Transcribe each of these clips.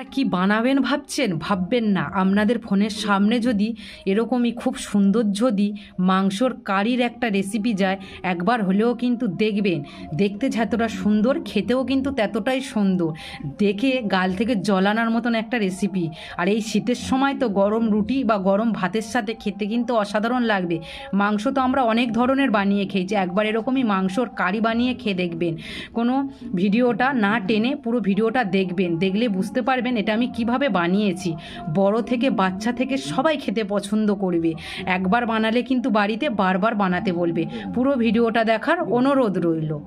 আপনারা কি বানাবেন ভাবছেন? ভাববেন না। আপনাদের ফোনের সামনে যদি এরকমই খুব সুন্দর যদি মাংসর কারির একটা রেসিপি যায়, একবার হলেও কিন্তু দেখবেন। দেখতে যতটা সুন্দর, খেতেও কিন্তু ততটাই সুন্দর। দেখে গাল থেকে জলানার মতন একটা রেসিপি আর এই শীতের সময় তো গরম রুটি বা গরম ভাতের সাথে খেতে কিন্তু অসাধারণ লাগবে। মাংস তো আমরা অনেক ধরনের বানিয়ে খেয়েছি। একবার এরকমই মাংসর কারি বানিয়ে খেয়ে দেখবেন। কোনো ভিডিওটা না টেনে পুরো ভিডিওটা দেখবেন। দেখলে বুঝতে পারবেন এটা আমি কীভাবে বানিয়েছি? বড় থেকে বাচ্চা থেকে সবাই খেতে পছন্দ করবে। একবার বানালে কিন্তু বাড়িতে বারবার বানাতে বলবে। পুরো ভিডিওটা দেখার অনুরোধ রইল।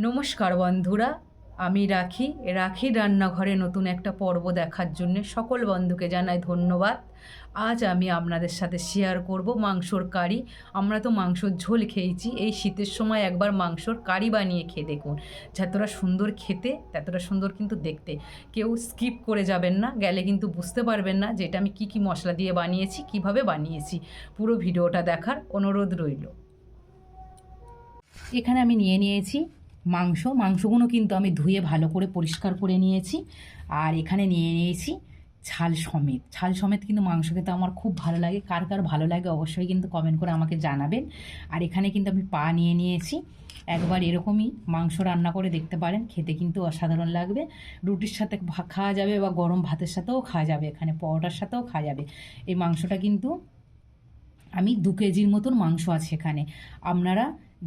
নমস্কার বন্ধুরা, আমি রাখি। রাখি রান্নাঘরে নতুন একটা পর্ব দেখার জন্য সকল বন্ধুকে জানাই ধন্যবাদ। আজ আমি আপনাদের সাথে শেয়ার করব মাংসর কারি। আমরা তো মাংসর ঝোল খেয়েছি, এই শীতের সময় একবার মাংসর কারি বানিয়ে খেয়ে দেখুন। যতটা সুন্দর খেতে, ততটা সুন্দর কিন্তু দেখতে। কেউ স্কিপ করে যাবেন না, গেলে কিন্তু বুঝতে পারবেন না যে এটা আমি কী কী মশলা দিয়ে বানিয়েছি, কীভাবে বানিয়েছি। পুরো ভিডিওটা দেখার অনুরোধ রইল। এখানে আমি নিয়ে নিয়েছি মাংস। মাংসগুলো কিন্তু আমি ধুয়ে ভালো করে পরিষ্কার করে নিয়েছি। আর এখানে নিয়ে নিয়েছি ছাল সমেত। ছাল সমেত কিন্তু মাংস খেতে আমার খুব ভালো লাগে। কার কার ভালো লাগে অবশ্যই কিন্তু কমেন্ট করে আমাকে জানাবেন। আর এখানে কিন্তু আমি পা নিয়ে নিয়েছি। একবার এরকমই মাংস রান্না করে দেখতে পারেন। খেতে কিন্তু অসাধারণ লাগবে। রুটির সাথে খাওয়া যাবে বা গরম ভাতের সাথেও খাওয়া যাবে। এখানে পরোটার সাথেও খাওয়া যাবে। এই মাংসটা কিন্তু আমি দু কেজির মতন মাংস আছে এখানে। আপনারা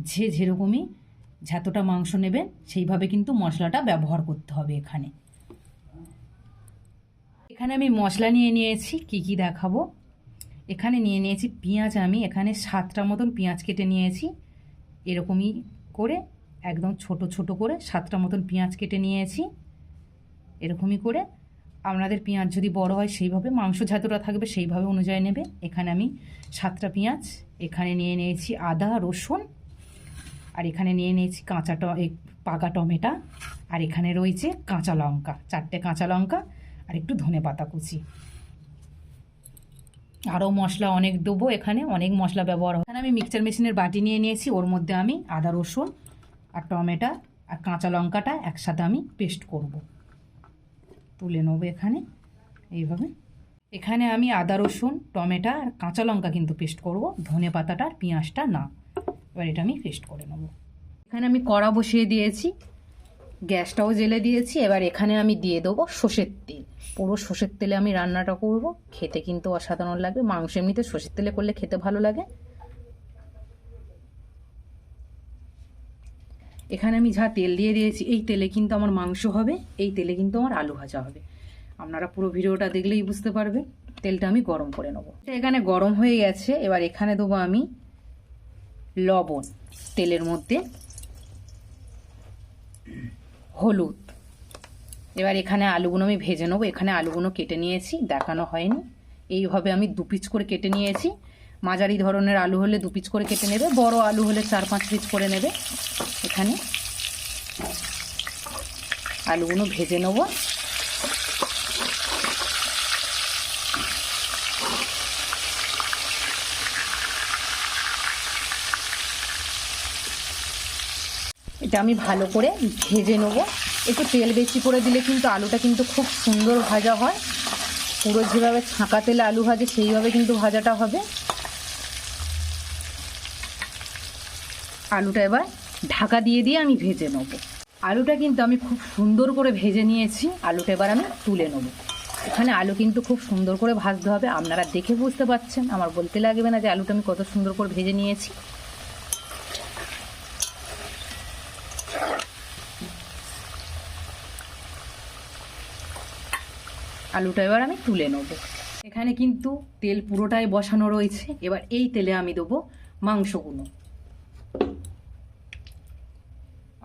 যে যেরকমই যতটা মাংস নেবেন, সেইভাবে কিন্তু মশলাটা ব্যবহার করতে হবে এখানে। এখানে আমি মশলা নিয়ে নিয়েছি, কি কি দেখাবো? এখানে নিয়ে নিয়েছি পেঁয়াজ আমি, এখানে সাতটা মতন পেঁয়াজ কেটে নিয়েছি। এরকমই করে, একদম ছোট ছোট করে সাতটা মতন পেঁয়াজ কেটে নিয়েছি। এরকমই করে আপনাদের পেঁয়াজ যদি বড় হয় সেইভাবে, মাংস যতটা থাকবে সেইভাবে অনুযায়ী নেবে। এখানে আমি সাতটা পেঁয়াজ, এখানে নিয়ে নিয়েছি আদা, রসুন, আর এখানে নিয়ে নিয়েছি কাঁচা ট পাকা টমেটো, আর এখানে রয়েছে কাঁচা লঙ্কা, চারটে কাঁচা লঙ্কা। আর একটু ধনে পাতা কুচি। আরও মশলা অনেক দেবো এখানে, অনেক মশলা ব্যবহার হয়। এখানে আমি মিক্সচার মেশিনের বাটি নিয়ে নিয়েছি, ওর মধ্যে আমি আদা, রসুন আর টমেটো আর কাঁচা লঙ্কাটা একসাথে আমি পেস্ট করব। তুলে নেব এখানে, এইভাবে। এখানে আমি আদা, রসুন, টমেটো আর কাঁচা লঙ্কা কিন্তু পেস্ট করব, ধনে পাতাটা আর পেঁয়াজটা না। এবার এটা আমি পেস্ট করে নেব। এখানে আমি কড়া বসিয়ে দিয়েছি। গ্যাসটাও জেলে দিয়েছি, এবার এখানে আমি দিয়ে দেবো সর্ষের তেল। পুরো সর্ষের তেলে আমি রান্নাটা করব। খেতে কিন্তু অসাধারণ লাগবে। মাংস এমনিতে সর্ষের তেলে করলে খেতে ভালো লাগে। এখানে আমি যা তেল দিয়ে দিয়েছি, এই তেলে কিন্তু আমার মাংস হবে, এই তেলে কিন্তু আমার আলু ভাজা হবে। আপনারা পুরো ভিডিওটা দেখলেই বুঝতে পারবে তেলটা আমি গরম করে নেব। এখানে গরম হয়ে গেছে, এবার এখানে দেবো আমি লবণ তেলের মধ্যে। হলুদ। এবার এখানে আলুগুলো আমি ভেজে নেব। এখানে আলুগুলো কেটে নিয়েছি, দেখানো হয়নি। এইভাবে আমি দু পিচ করে কেটে নিয়েছি। মাঝারি ধরনের আলু হলে দু পিচ করে কেটে নেবে, বড় আলু হলে চার পাঁচ পিচ করে নেবে। এখানে আলুগুলো ভেজে নেব। এটা আমি ভালো করে ভেজে নেব। একটু তেল বেশি করে দিলে কিন্তু আলুটা কিন্তু খুব সুন্দর ভাজা হয়। পুরো যেভাবে ছাঁকা তেলে আলু ভাজে, সেইভাবে কিন্তু ভাজাটা হবে। আলুটা এবার ঢাকা দিয়ে দিয়ে আমি ভেজে নেব। আলুটা কিন্তু আমি খুব সুন্দর করে ভেজে নিয়েছি। আলুটা এবার আমি তুলে নেব। এখানে আলু কিন্তু খুব সুন্দর করে ভাজতে হবে। আপনারা দেখে বুঝতে পারছেন। আমার বলতে লাগবে না যে আলুটা আমি কত সুন্দর করে ভেজে নিয়েছি। আলুটা এবার আমি তুলে নেব। এখানে কিন্তু তেল পুরোটাই বসানো রয়েছে। এবার এই তেলে আমি দেবো মাংসগুলো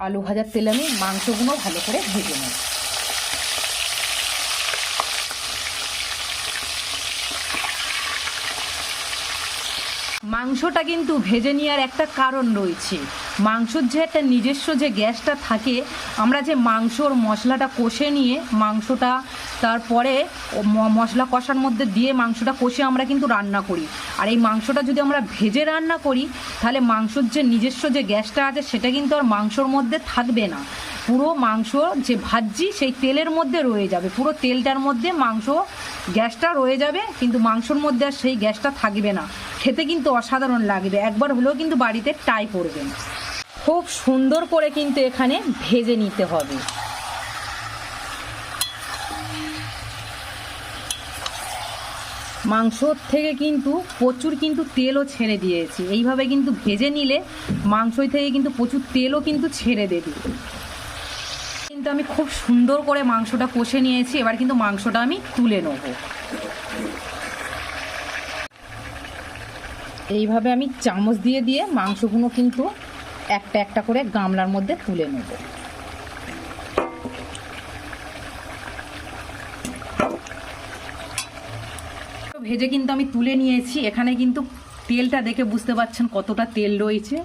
আলু ভাজার তেলে আমি মাংসগুলো ভালো করে ভেজে নেব। মাংসটা কিন্তু ভেজে নেওয়ার একটা কারণ রয়েছে। মাংসর যে একটা নিজস্ব যে গ্যাসটা থাকে, আমরা যে মাংসর মশলাটা কষে নিয়ে মাংসটা তারপরে মশলা কষার মধ্যে দিয়ে মাংসটা কষে আমরা কিন্তু রান্না করি। আর এই মাংসটা যদি আমরা ভেজে রান্না করি, তাহলে মাংসর যে নিজস্ব যে গ্যাসটা আছে, সেটা কিন্তু আর মাংসর মধ্যে থাকবে না। পুরো মাংস যে ভাজি সেই তেলের মধ্যে রয়ে যাবে। পুরো তেলটার মধ্যে মাংস গ্যাসটা রয়ে যাবে, কিন্তু মাংসর মধ্যে আর সেই গ্যাসটা থাকবে না। খেতে কিন্তু অসাধারণ লাগবে। একবার হলেও কিন্তু বাড়িতে ট্রাই করবেন। খুব সুন্দর করে কিন্তু এখানে ভেজে নিতে হবে। মাংসর থেকে কিন্তু প্রচুর কিন্তু তেলও ছেড়ে দিয়েছি। এইভাবে কিন্তু ভেজে নিলে মাংসই থেকে কিন্তু প্রচুর তেলও কিন্তু ছেড়ে দেবে। কিন্তু আমি খুব সুন্দর করে মাংসটা কষে নিয়েছি, এবার কিন্তু মাংসটা আমি তুলে নেব। এইভাবে আমি চামচ দিয়ে দিয়ে মাংসগুলো কিন্তু একটা একটা করে গামলার মধ্যে তুলে নেব। ভেজে কিন্তু আমি তুলে নিয়েছি। এখানে কিন্তু তেলটা দেখে বুঝতে পারছেন কতটা তেল রয়েছে।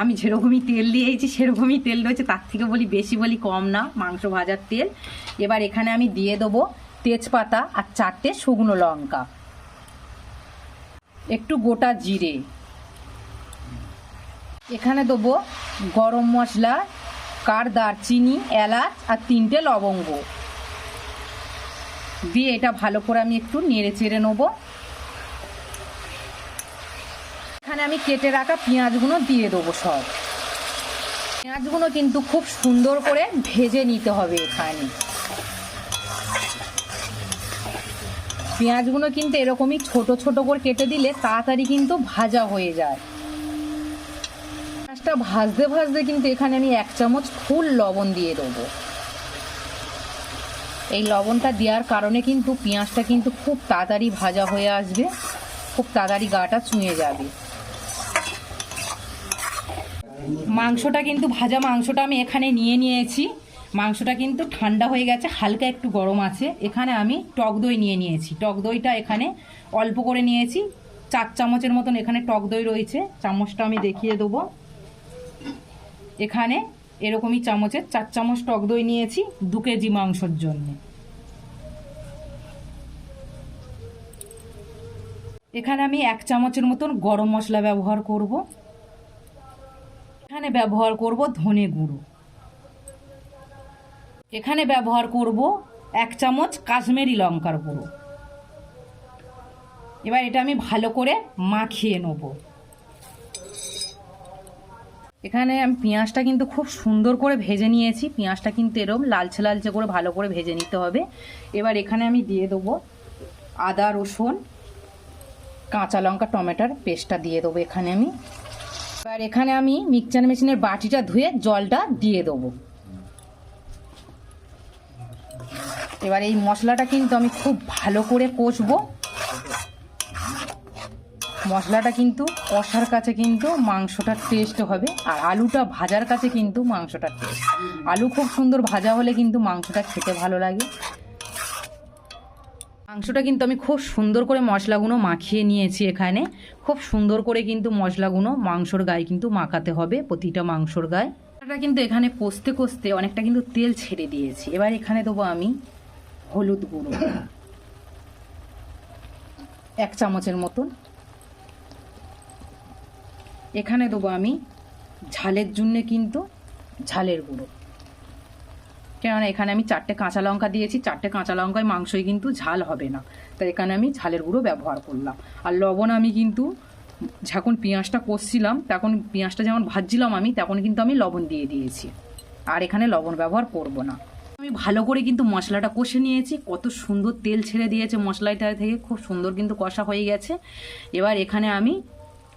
আমি যেরকমই তেল দিয়েছি, সেরকমই তেল রয়েছে। তার থেকে বলি বেশি বলি কম না, মাংস ভাজার তেল। এবার এখানে আমি দিয়ে দেবো তেজপাতা আর চারটে শুকনো লঙ্কা। একটু গোটা জিরে। এখানে দেবো গরম মশলা কার দারচিনি এলাচ আর তিনটে লবঙ্গ। দিয়ে এটা ভালো করে আমি একটু নেড়ে চেড়ে নেব। এখানে আমি কেটে রাখা পেঁয়াজগুলো দিয়ে দেবো সব। পেঁয়াজগুলো কিন্তু খুব সুন্দর করে ভেজে নিতে হবে এখানে। পেঁয়াজগুলো কিন্তু এরকমই ছোট ছোট করে কেটে দিলে তাড়াতাড়ি কিন্তু ভাজা হয়ে যায়। ভাজতে ভাজতে কিন্তু এখানে আমি এক চামচ ফুল লবণ দিয়ে দেবো। এই লবণটা দেওয়ার কারণে কিন্তু পেঁয়াজটা কিন্তু খুব তাড়াতাড়ি ভাজা হয়ে আসবে, খুব তাড়াতাড়ি গাটা চুঁয়ে যাবে। মাংসটা কিন্তু, ভাজা মাংসটা আমি এখানে নিয়ে নিয়েছি। মাংসটা কিন্তু ঠান্ডা হয়ে গেছে, হালকা একটু গরম আছে। এখানে আমি টক দই নিয়ে নিয়েছি। টক দইটা এখানে অল্প করে নিয়েছি। চার চামচের মতন এখানে টক দই রয়েছে। চামচটা আমি দেখিয়ে দেবো। এখানে এরকমই চামচের চার চামচ টক দই নিয়েছি, দু কেজি মাংসর জন্য। এখানে আমি এক চামচের মতন গরম মশলা ব্যবহার করব। এখানে ব্যবহার করব ধনে গুঁড়ো। এখানে ব্যবহার করব এক চামচ কাশ্মীরি লঙ্কার গুঁড়ো। এবার এটা আমি ভালো করে মাখিয়ে নেব। এখানে আমি পেঁয়াজটা কিন্তু খুব সুন্দর করে ভেজে নিয়েছি। পেঁয়াজটা কিন্তু এরকম লালচে লালচে করে ভালো করে ভেজে নিতে হবে। এবার এখানে আমি দিয়ে দেবো আদা, রসুন, কাঁচা লঙ্কা, টমেটোর পেস্টটা দিয়ে দেবো এখানে আমি। এবার এখানে আমি মিক্সচার মেশিনের বাটিটা ধুয়ে জলটা দিয়ে দেবো। এবার এই মশলাটা কিন্তু আমি খুব ভালো করে কষবো। মশলাটা কিন্তু কষার কাছে কিন্তু মাংসটার টেস্ট হবে, আর আলুটা ভাজার কাছে কিন্তু মাংসটার টেস্ট আলু খুব সুন্দর ভাজা হলে কিন্তু মাংসটা খেতে ভালো লাগে। মাংসটা কিন্তু আমি খুব সুন্দর করে মশলাগুলো মাখিয়ে নিয়েছি এখানে। খুব সুন্দর করে কিন্তু মশলাগুলো মাংসর গায়ে কিন্তু মাখাতে হবে, প্রতিটা মাংসর গায়ে। এটা কিন্তু এখানে কষতে কষতে অনেকটা কিন্তু তেল ছেড়ে দিয়েছি। এবার এখানে দেবো আমি হলুদ গুঁড়ো। এক চামচের মতন। এখানে দেবো আমি ঝালের জন্যে কিন্তু ঝালের গুঁড়ো। কেননা এখানে আমি চারটে কাঁচা লঙ্কা দিয়েছি, চারটে কাঁচা লঙ্কায় মাংসই কিন্তু ঝাল হবে না। তাই এখানে আমি ঝালের গুঁড়ো ব্যবহার করলাম। আর লবণ আমি কিন্তু যখন পেঁয়াজটা কষছিলাম, তখন পেঁয়াজটা যেমন ভাজছিলাম আমি, তখন কিন্তু আমি লবণ দিয়ে দিয়েছি। আর এখানে লবণ ব্যবহার করব না। আমি ভালো করে কিন্তু মশলাটা কষে নিয়েছি, কত সুন্দর তেল ছেড়ে দিয়েছে মশলাটা থেকে, খুব সুন্দর কিন্তু কষা হয়ে গেছে। এবার এখানে আমি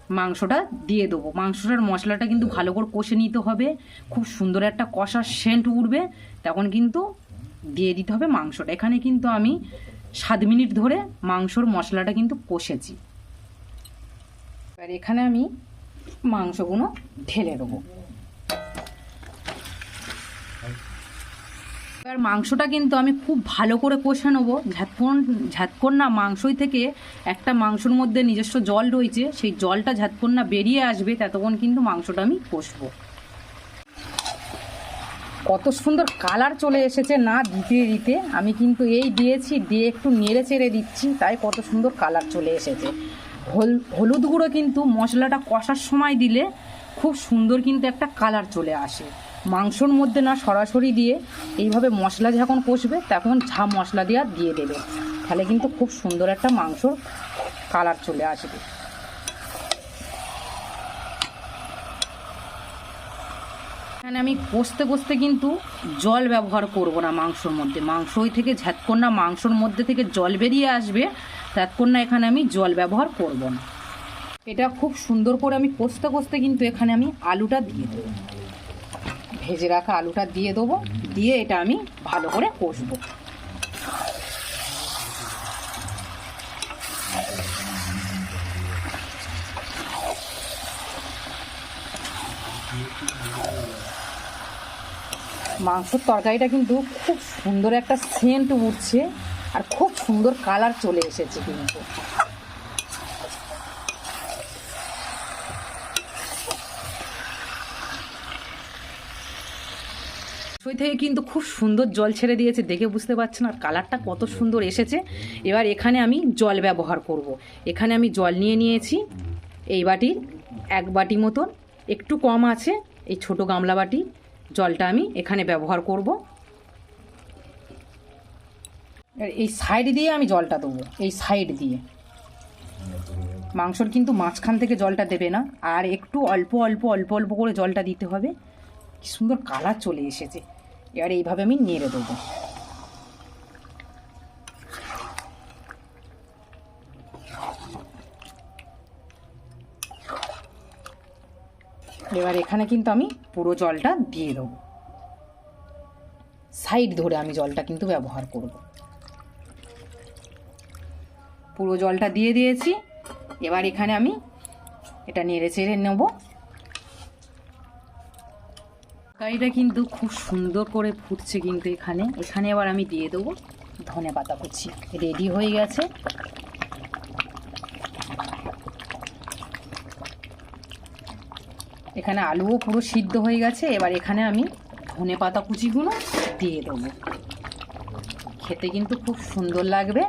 মাংসটা দিয়ে দেবো। মাংসটার মশলাটা কিন্তু ভালো করে কষে নিতে হবে। খুব সুন্দর একটা কষার সেন্ট উঠবে। তখন কিন্তু দিয়ে দিতে হবে মাংসটা। এখানে কিন্তু আমি সাত মিনিট ধরে মাংসর মশলাটা কিন্তু কষেছি। এবার এখানে আমি মাংসগুলো ঢেলে দেবো। এবার মাংসটা কিন্তু আমি খুব ভালো করে কষে নেব। ঝাতক্ষণ ঝাতক্ষণ না, মাংসই থেকে একটা মাংসর মধ্যে নিজস্ব জল রয়েছে, সেই জলটা ঝাতক্ষণ না বেরিয়ে আসবে, ততক্ষণ কিন্তু মাংসটা আমি কষবো। কত সুন্দর কালার চলে এসেছে না দিতে দিতে। আমি কিন্তু এই দিয়েছি, দিয়ে একটু নেড়ে চেড়ে দিচ্ছি, তাই কত সুন্দর কালার চলে এসেছে। হল, হলুদ গুঁড়ো কিন্তু মশলাটা কষার সময় দিলে খুব সুন্দর কিন্তু একটা কালার চলে আসে। মাংসর মধ্যে না সরাসরি দিয়ে এইভাবে মশলা যখন কষবে তখন ঝা মশলা দিয়ে দিয়ে দেবে। তাহলে কিন্তু খুব সুন্দর একটা মাংসর কালার চলে আসবে। এখানে আমি কষতে কষতে কিন্তু জল ব্যবহার করব না মাংসর মধ্যে। মাংস ওই থেকে ঝ্যাতক্ষণ না, মাংসর মধ্যে থেকে জল বেরিয়ে আসবে ততক্ষণ না এখানে আমি জল ব্যবহার করব না। এটা খুব সুন্দর করে আমি কষতে কষতে কিন্তু এখানে আমি আলুটা দিয়ে দেবো। ভেজে রাখা আলুটা দিয়ে দেবো। দিয়ে এটা আমি ভালো করে কষবো। মাংসর তরকারিটা কিন্তু খুব সুন্দর একটা সেন্ট উঠছে আর খুব সুন্দর কালার চলে এসেছে কিন্তু। থেকে কিন্তু খুব সুন্দর জল ছেড়ে দিয়েছে, দেখে বুঝতে পারছেন? আর কালারটা কত সুন্দর এসেছে। এবার এখানে আমি জল ব্যবহার করব। এখানে আমি জল নিয়ে নিয়েছি। এই বাটির এক বাটি মতন, একটু কম আছে, এই ছোট গামলা বাটি। জলটা আমি এখানে ব্যবহার করব। এই সাইড দিয়ে আমি জলটা দেবো, এই সাইড দিয়ে। মাংসর কিন্তু মাঝখান থেকে জলটা দেবে না। আর একটু অল্প অল্প অল্প অল্প করে জলটা দিতে হবে। কি সুন্দর কালার চলে এসেছে। এবার এইভাবে আমি নেড়ে দেবো। এবার এখানে কিন্তু আমি পুরো জলটা দিয়ে দেবো। সাইড ধরে আমি জলটা কিন্তু ব্যবহার করব। পুরো জলটা দিয়ে দিয়েছি। এবার এখানে আমি এটা নেড়ে চেড়ে নেব। তরকারিটা কিন্তু খুব সুন্দর করে ফুটছে কিন্তু এখানে। এখানে আবার আমি দিয়ে দেবো ধনে পাতা কুচি। রেডি হয়ে গেছে। এখানে আলুও পুরো সিদ্ধ হয়ে গেছে। এবার এখানে আমি ধনে পাতা কুচিগুলো দিয়ে দেবো। খেতে কিন্তু খুব সুন্দর লাগবে।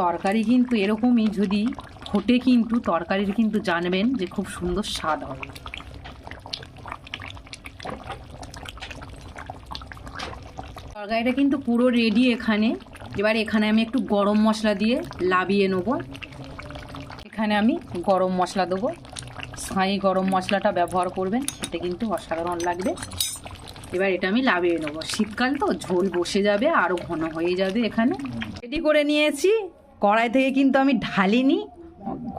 তরকারি কিন্তু এরকমই যদি ফোটে কিন্তু তরকারির কিন্তু জানবেন যে খুব সুন্দর স্বাদ হবে। তরকারিটা কিন্তু পুরো রেডি এখানে। এবার এখানে আমি একটু গরম মশলা দিয়ে লাবিয়ে নেব। এখানে আমি গরম মশলা দেবো। সাঁই গরম মশলাটা ব্যবহার করবেন, খেতে কিন্তু অসাধারণ লাগবে। এবার এটা আমি লাবিয়ে নেব। শীতকাল তো, ঝোল বসে যাবে আরও ঘন হয়ে যাবে এখানে। রেডি করে নিয়েছি। কড়াই থেকে কিন্তু আমি ঢালিনি।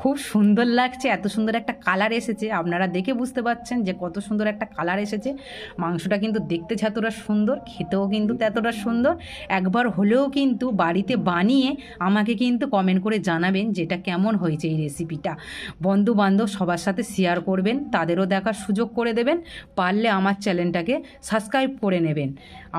খুব সুন্দর লাগছে এত সুন্দর একটা কালার এসেছে। আপনারা দেখে বুঝতে পারছেন যে কত সুন্দর একটা কালার এসেছে। মাংসটা কিন্তু দেখতে যতটা সুন্দর খেতেও কিন্তু ততটা সুন্দর। একবার হলেও কিন্তু বাড়িতে বানিয়ে আমাকে কিন্তু কমেন্ট করে জানাবেন যেটা কেমন হয়েছে এই রেসিপিটা বন্ধু বান্ধব সবার সাথে শেয়ার করবেন তাদেরও দেখার সুযোগ করে দেবেন পারলে আমার চ্যানেলটাকে সাবস্ক্রাইব করে নেবেন।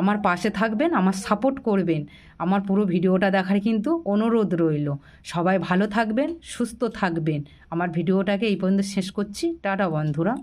আমার পাশে থাকবেন আমার সাপোর্ট করবেন। আমার পুরো ভিডিওটা দেখার কিন্তু অনুরোধ রইল। সবাই ভালো থাকবেন, সুস্থ থাকবেন। আমার ভিডিওটাকে এই পর্যন্ত শেষ করছি। টাটা বন্ধুরা।